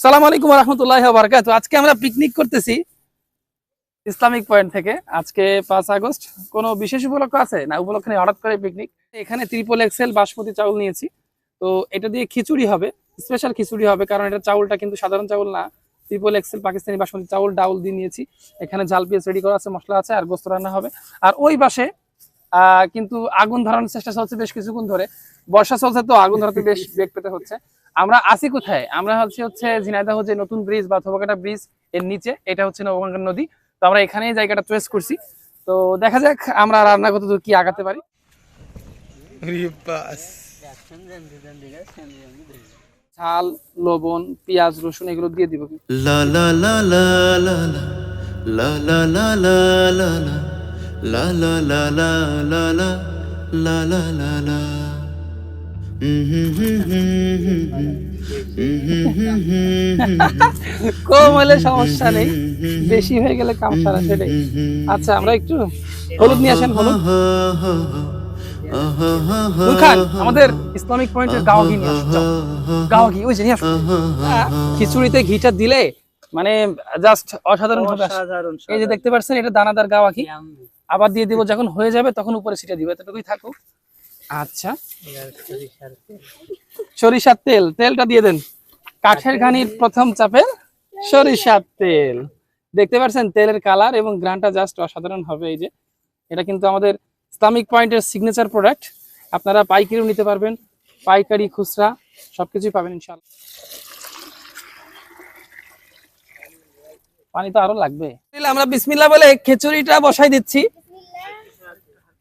সালাম আলাইকুম রহমতুল্লাহ বারকাত আজকে আমরা পিকনিক করতেছি ইসলামিক পয়েন্ট থেকে। আজকে পাঁচ আগস্ট। কোনো বিশেষ উপলক্ষ আছে? না উপলক্ষ হঠাৎ করে পিকনিক এখানে ত্রিপল এক্সেল বাসমতি চাউল নিয়েছি। তো এটা দিয়ে খিচুড়ি হবে স্পেশাল খিচুড়ি হবে কারণ এটা চাউলটা কিন্তু সাধারণ চাউল না। ত্রিপল এক্সেল পাকিস্তানি বাসমতি চাউল ডাউল দিয়ে নিয়েছি। এখানে ঝাল পেঁয়াজ রেডি করা আছে মশলা আছে আর গোস্ত রান্না হবে। আর ওই আহ, কিন্তু আগুন ধরানোর চেষ্টা চলছে বেশ কিছুক্ষণ ধরে বর্ষা চলছে তো আগুন ধরাতে বেশ বেগ পেতে হচ্ছে আমরা আছি কোথায় আমরা হচ্ছে হচ্ছে ঝিনাইদহ যে নতুন ব্রিজ বা থোবাকাটা ব্রিজের নিচে এটা হচ্ছে নবগঙ্গা নদী তো আমরা এখানেই জায়গাটা চয়েস করছি তো দেখা যাক আমরা রান্না কত দূর কি আগাতে পারি ঝাল লবণ পেঁয়াজ রসুন এগুলো দিয়ে দিব La la la la la la la la la la la la la la la la la la la la. la কম হলে সমস্যা নেই। বেশি হয়ে গেলে কাম সারা সেটাই। আচ্ছা আমরা একটু হলুদ নিয়ে আসেন হলুদ। খান আমাদের ইসলামিক পয়েন্টের গাওয়া ঘি নিয়ে আসো যাও। ঘি ওই যে নিয়ে আসো খিচুড়িতে ঘিটা দিলে মানে জাস্ট অসাধারণ এই যে দেখতে পাচ্ছেন এটা দানাদার গাওয়া ঘি আবার দিয়ে দিব, যখন হয়ে যাবে তখন উপরে ছিটা দিব, এতটুকুই থাকুক। আচ্ছা। সরিষার তেল, তেলটা দিয়ে দেন। কাঠের ঘানির প্রথম চাপে সরিষার তেল। দেখতে পাচ্ছেন তেলের কালার এবং গ্রানটা জাস্ট অসাধারণ হবে এই যে। এটা কিন্তু আমাদের ইসলামিক পয়েন্টের সিগনেচার প্রোডাক্ট আপনারা পাইকারিও নিতে পারবেন, পাইকারি, খুচরা, সবকিছুই পাবেন ইনশাল্লাহ পানি তো আরও লাগবে। আমরা বিসমিল্লাহ বলে খিচুড়িটা বসাই দিচ্ছি।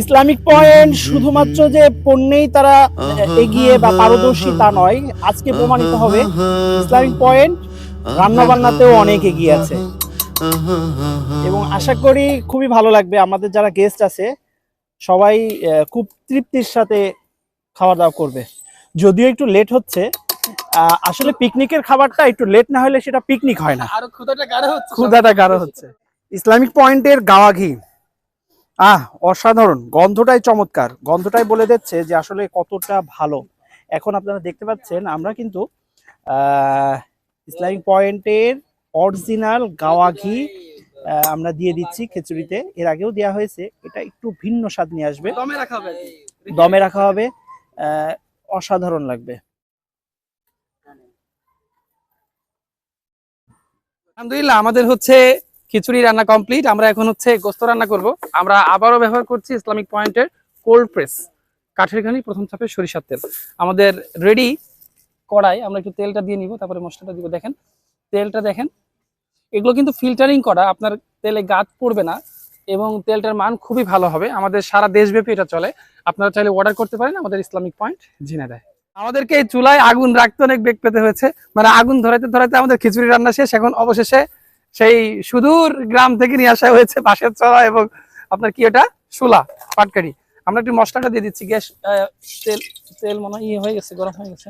ইসলামিক পয়েন্ট শুধুমাত্র যে পণ্যেই তারা এগিয়ে বা পারদর্শী তা নয় আজকে প্রমাণিত হবে। ইসলামিক পয়েন্ট রান্না বান্নাতেও অনেক এগিয়ে আছে। এবং আশা করি খুবই ভালো লাগবে আমাদের যারা গেস্ট আছে সবাই খুব তৃপ্তির সাথে খাওয়া দাওয়া করবে। যদিও একটু লেট হচ্ছে আসলে পিকনিকের খাবারটা একটু লেট না হলে সেটা পিকনিক হয় না। আরও গাঢ় হচ্ছে ক্ষুদাটা গাঢ় হচ্ছে। ইসলামিক পয়েন্টের গাওয়া ঘি। আহ অসাধারণ। গন্ধটাই চমৎকার। গন্ধটাই বলে দিচ্ছে যে আসলে কতটা ভালো। এখন আপনারা দেখতে পাচ্ছেন আমরা কিন্তু ইসলামিক পয়েন্টের অরিজিনাল গাওয়া ঘি আমরা দিয়ে দিচ্ছি খিচুড়িতে। এর আগেও দেওয়া হয়েছে। এটা একটু ভিন্ন স্বাদ নিয়ে আসবে। দমে রাখা হবে। দমে রাখা হবে। অসাধারণ লাগবে। আলহামদুলিল্লাহ আমাদের হচ্ছে খিচুড়ি রান্না কমপ্লিট আমরা এখন হচ্ছে গোস্ত রান্না করব। আমরা আবারও ব্যবহার করছি ইসলামিক পয়েন্টের কোল্ড প্রেস কাঠের ঘানি, প্রথম চাপে সরিষার তেল। আমাদের রেডি কড়াই, আমরা একটু তেলটা দিয়ে নিব, তারপরে মশলাটা দিব। দেখেন, তেলটা দেখেন। এগুলো কিন্তু ফিল্টারিং করা, আপনার তেলে গাত পড়বে না এবং তেলটার মান খুবই ভালো হবে। আমাদের সারা দেশব্যাপী এটা চলে। আপনারা চাইলে অর্ডার করতে পারেন, আমাদের ইসলামিক পয়েন্ট জিনে দেয় আমাদেরকে চুলায় আগুন রাখতে অনেক বেগ পেতে হয়েছে। মানে আগুন ধরাতে ধরাতে আমাদের খিচুড়ি রান্না শেষ। এখন অবশেষে সেই সুদূর গ্রাম থেকে নিয়ে আসা হয়েছে বাঁশের চড়া এবং আপনার কি এটা শোলা পাটকারি। আমরা একটু মশলাটা দিয়ে দিচ্ছি, গ্যাস তেল তেল মনে হয় ইয়ে হয়ে গেছে, গরম হয়ে গেছে।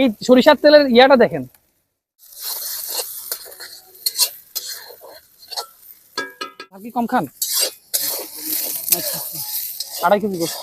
এই সরিষার তেলের ইয়াটা দেখেন। আপনি কম খান? আচ্ছা আচ্ছা। আড়াই কেজি গোস্ত।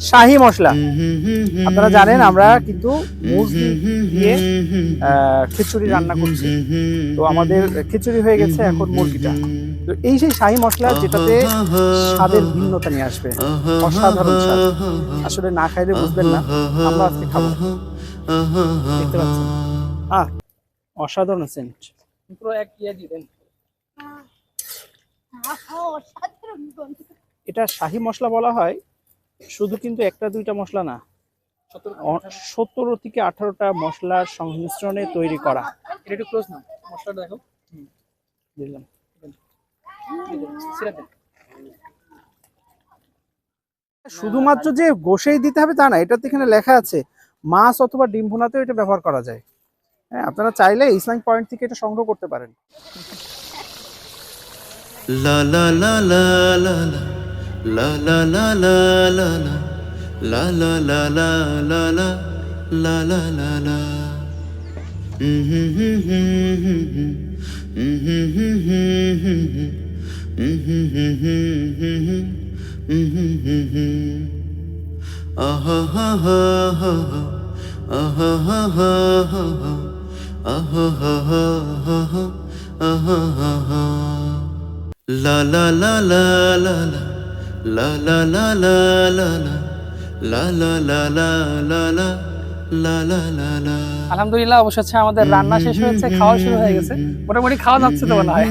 শাহি মশলা আপনারা জানেন আমরা কিন্তু দিয়ে আহ, খিচুড়ি রান্না করছি তো আমাদের খিচুড়ি হয়ে গেছে এখন মুরগিটা তো এই সেই শাহি মশলা যেটাতে স্বাদের ভিন্নতা নিয়ে আসবে অসাধারণ স্বাদ আসলে না খাইলে বুঝবেন না আমরা আজকে খাব দেখতে পাচ্ছেন আহ অসাধারণ সেন্ট পুরো এক ইয়ে দিবেন এটা শাহি মশলা বলা হয় শুধু কিন্তু একটা দুইটা মশলা না সত্তর সত্তর থেকে আঠারোটা মশলার সংমিশ্রণে তৈরি করা। এটা একটু ক্লোজ না মশলাটা দেখো। বুঝলাম। শুধুমাত্র যে গোশেই দিতে হবে তা না এটা তো এখানে লেখা আছে মাছ অথবা ডিম ভুনাতেও এটা ব্যবহার করা যায়। হ্যাঁ আপনারা চাইলে ইসলামিক পয়েন্ট থেকে এটা সংগ্রহ করতে পারেন। La la la la la la la la la la la la la la la la la la la la la Ah ha ha ha ha ah ha ha ha ha ah ha ha ha ha ah ha ha ha La আলহামদুলিল্লাহ আমাদের রান্না শেষ হয়েছে খাওয়া শুরু হয়ে গেছে। মোটামুটি খাওয়া যাচ্ছে তো মনে হয়।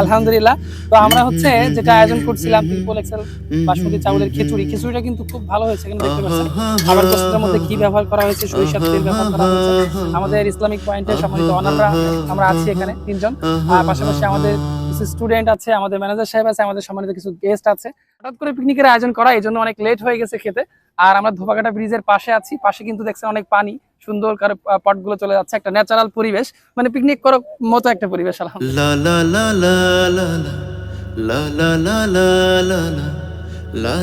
আলহামদুলিল্লাহ। তো আমরা হচ্ছে যেটা আয়োজন করছিলাম ট্রিপল এক্সেল বাসমতি চাউলের খিচুড়ি। খিচুড়িটা কিন্তু খুব ভালো হয়েছে কিন্তু দেখতে পাচ্ছেন খাবার প্রস্তুতের মধ্যে কি ব্যবহার করা হয়েছে সরিষার তেল ব্যবহার করা হয়েছে। আমাদের ইসলামিক পয়েন্টে সম্মানিত অনাররা আমরা আছি এখানে তিনজন। আর পাশাপাশি আমাদের কিছু স্টুডেন্ট আছে আমাদের ম্যানেজার সাহেব আছে আমাদের সম্মানিত কিছু গেস্ট আছে হঠাৎ করে পিকনিকের আয়োজন করা এই জন্য অনেক লেট হয়ে গেছে খেতে আর আমরা ধোপাকাটা ব্রিজের পাশে আছি পাশে কিন্তু দেখছেন অনেক পানি সুন্দর করে পটগুলো চলে যাচ্ছে একটা ন্যাচারাল পরিবেশ মানে পিকনিক করার মতো একটা পরিবেশ আলহামদুলিল্লাহ La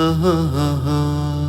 আহা